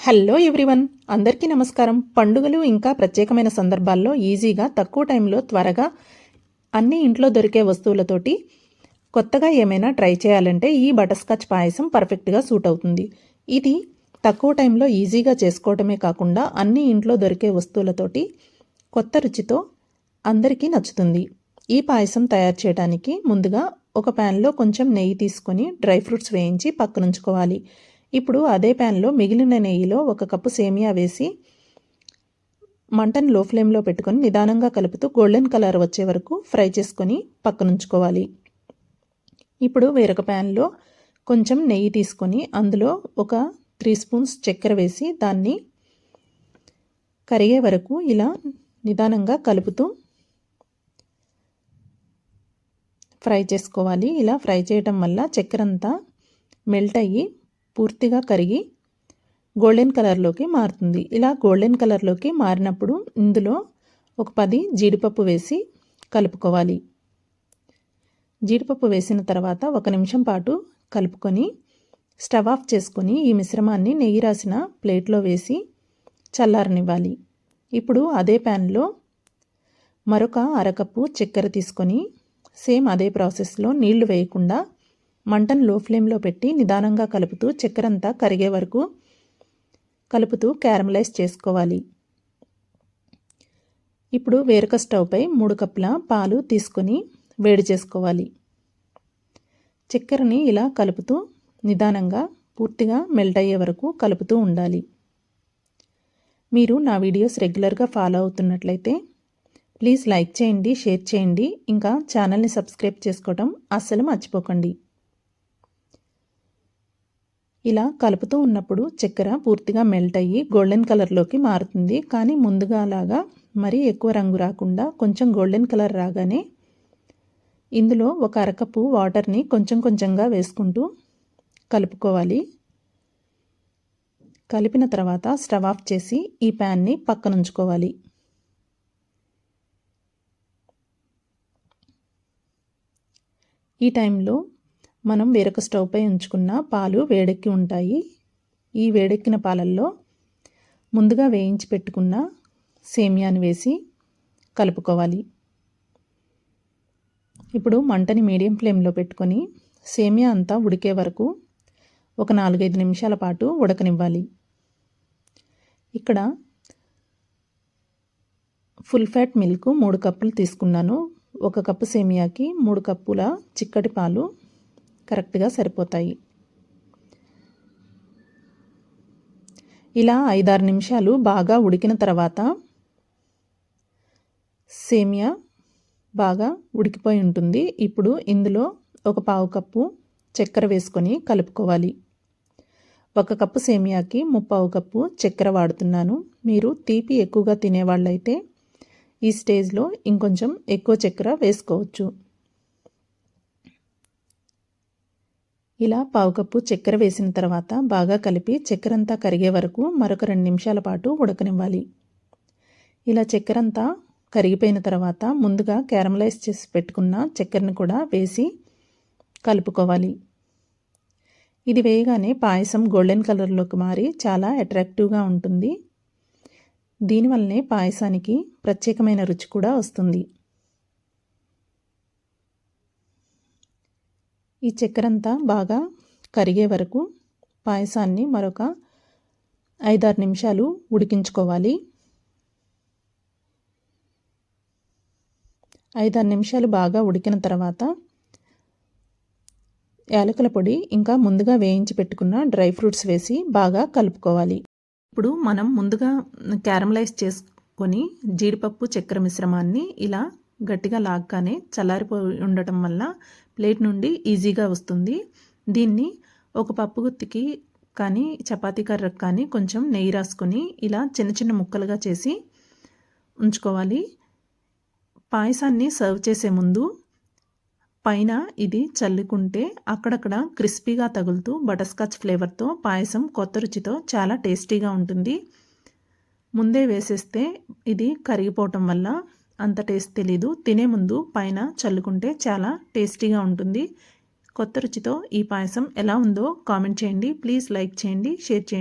Hello everyone. అందరికీ నమస్కారం. పండుగలు ఇంకా ప్రత్యేకమైన సందర్భాల్లో ఈజీగా తక్కువ టైంలో త్వరగా అన్ని ఇంట్లో దొరికే వస్తువులతోటి కొత్తగా ఏమైనా ట్రై చేయాలంటే ఈ బటర్స్కాచ్ పాయసం పర్ఫెక్ట్గా సూట్ అవుతుంది. ఇది తక్కువ టైంలో ఈజీగా చేసుకోవటమే కాకుండా అన్ని ఇంట్లో దొరికే వస్తువులతోటి కొత్త రుచితో అందరికీ నచ్చుతుంది. ఈ పాయసం తయారు చేయడానికి ముందుగా ఒక ప్యాన్లో కొంచెం నెయ్యి తీసుకొని డ్రై ఫ్రూట్స్ వేయించి పక్కనుంచుకోవాలి. ఇప్పుడు అదే ప్యాన్లో మిగిలిన నెయ్యిలో ఒక కప్పు సేమియా వేసి మంటను లో ఫ్లేమ్లో పెట్టుకొని నిదానంగా కలుపుతూ గోల్డెన్ కలర్ వచ్చే వరకు ఫ్రై చేసుకొని పక్కనుంచుకోవాలి. ఇప్పుడు వేరొక ప్యాన్లో కొంచెం నెయ్యి తీసుకొని అందులో ఒక త్రీ స్పూన్స్ చక్కెర వేసి దాన్ని కరిగే వరకు ఇలా నిదానంగా కలుపుతూ ఫ్రై చేసుకోవాలి. ఇలా ఫ్రై చేయటం వల్ల చక్కెర అంతా మెల్ట్ అయ్యి పూర్తిగా కరిగి గోల్డెన్ కలర్లోకి మారుతుంది. ఇలా గోల్డెన్ కలర్లోకి మారినప్పుడు ఇందులో ఒక పది జీడిపప్పు వేసి కలుపుకోవాలి. జీడిపప్పు వేసిన తర్వాత ఒక నిమిషం పాటు కలుపుకొని స్టవ్ ఆఫ్ చేసుకొని ఈ మిశ్రమాన్ని నెయ్యి రాసిన ప్లేట్లో వేసి చల్లారనివ్వాలి. ఇప్పుడు అదే ప్యాన్లో మరొక అరకప్పు చక్కెర తీసుకొని సేమ్ అదే ప్రాసెస్లో నీళ్ళు వేయకుండా మంటను లో ఫ్లేమ్లో పెట్టి నిదానంగా కలుపుతూ చక్కెరంతా కరిగే వరకు కలుపుతూ క్యారమలైజ్ చేసుకోవాలి. ఇప్పుడు వేరొక స్టవ్పై మూడు కప్పుల పాలు తీసుకొని వేడి చేసుకోవాలి. చక్కెరని ఇలా కలుపుతూ నిదానంగా పూర్తిగా మెల్ట్ అయ్యే వరకు కలుపుతూ ఉండాలి. మీరు నా వీడియోస్ రెగ్యులర్గా ఫాలో అవుతున్నట్లయితే ప్లీజ్ లైక్ చేయండి షేర్ చేయండి. ఇంకా ఛానల్ని సబ్స్క్రైబ్ చేసుకోవడం అస్సలు మర్చిపోకండి. ఇలా కలుపుతూ ఉన్నప్పుడు చక్కెర పూర్తిగా మెల్ట్ అయ్యి గోల్డెన్ కలర్లోకి మారుతుంది. కానీ ముందుగా అలాగా మరీ ఎక్కువ రంగు రాకుండా కొంచెం గోల్డెన్ కలర్ రాగానే ఇందులో ఒక అరకప్పు వాటర్ని కొంచెం కొంచెంగా వేసుకుంటూ కలుపుకోవాలి. కలిపిన తర్వాత స్టవ్ ఆఫ్ చేసి ఈ ప్యాన్ని పక్కనుంచుకోవాలి. ఈ టైంలో మనం వేరొక స్టవ్పై ఉంచుకున్న పాలు వేడెక్కి ఉంటాయి. ఈ వేడెక్కిన పాలల్లో ముందుగా వేయించి పెట్టుకున్న సేమియాని వేసి కలుపుకోవాలి. ఇప్పుడు మంటని మీడియం ఫ్లేమ్లో పెట్టుకొని సేమియా అంతా ఉడికే వరకు ఒక నాలుగైదు నిమిషాల పాటు ఉడకనివ్వాలి. ఇక్కడ ఫుల్ ఫ్యాట్ మిల్క్ మూడు కప్పులు తీసుకున్నాను. ఒక కప్పు సేమియాకి మూడు కప్పుల చిక్కటి పాలు కరెక్ట్గా సరిపోతాయి. ఇలా ఐదారు నిమిషాలు బాగా ఉడికిన తర్వాత సేమియా బాగా ఉడికిపోయి ఉంటుంది. ఇప్పుడు ఇందులో ఒక పావు కప్పు చక్కెర వేసుకొని కలుపుకోవాలి. ఒక కప్పు సేమియాకి ముప్పావు కప్పు చక్కెర వాడుతున్నాను. మీరు తీపి ఎక్కువగా తినేవాళ్ళైతే ఈ స్టేజ్లో ఇంకొంచెం ఎక్కువ చక్కెర వేసుకోవచ్చు. ఇలా పావు కప్పు చక్కెర వేసిన తర్వాత బాగా కలిపి చక్కెరంతా కరిగే వరకు మరొక రెండు నిమిషాల పాటు ఉడకనివ్వాలి. ఇలా చక్కెరంతా కరిగిపోయిన తర్వాత ముందుగా క్యారమలైజ్ చేసి పెట్టుకున్న చక్కెరను కూడా వేసి కలుపుకోవాలి. ఇది వేయగానే పాయసం గోల్డెన్ కలర్లోకి మారి చాలా అట్రాక్టివ్గా ఉంటుంది. దీనివల్లనే పాయసానికి ప్రత్యేకమైన రుచి కూడా వస్తుంది. ఈ చక్కెరంతా బాగా కరిగే వరకు పాయసాన్ని మరొక ఐదారు నిమిషాలు ఉడికించుకోవాలి. ఐదారు నిమిషాలు బాగా ఉడికిన తర్వాత యాలకుల పొడి ఇంకా ముందుగా వేయించి పెట్టుకున్న డ్రై ఫ్రూట్స్ వేసి బాగా కలుపుకోవాలి. ఇప్పుడు మనం ముందుగా క్యారమలైజ్ చేసుకొని జీడిపప్పు చక్కెర మిశ్రమాన్ని ఇలా గట్టిగా లాగ్గానే చల్లారిపోయి ఉండటం వల్ల ప్లేట్ నుండి ఈజీగా వస్తుంది. దీన్ని ఒక పప్పు గుత్తికి కానీ చపాతీ కర్రకు కానీ కొంచెం నెయ్యి రాసుకొని ఇలా చిన్న చిన్న ముక్కలుగా చేసి ఉంచుకోవాలి. పాయసాన్ని సర్వ్ చేసే ముందు పైన ఇది చల్లుకుంటే అక్కడక్కడ క్రిస్పీగా తగులుతూ బటర్స్కాచ్ ఫ్లేవర్తో పాయసం కొత్త రుచితో చాలా టేస్టీగా ఉంటుంది. ముందే వేసేస్తే ఇది కరిగిపోవటం వల్ల అంత టేస్ట్ తెలీదు. తినే ముందు పైన చల్లుకుంటే చాలా టేస్టీగా ఉంటుంది. కొత్త రుచితో ఈ పాయసం ఎలా ఉందో కామెంట్ చేయండి. ప్లీజ్ లైక్ చేయండి షేర్ చేయండి.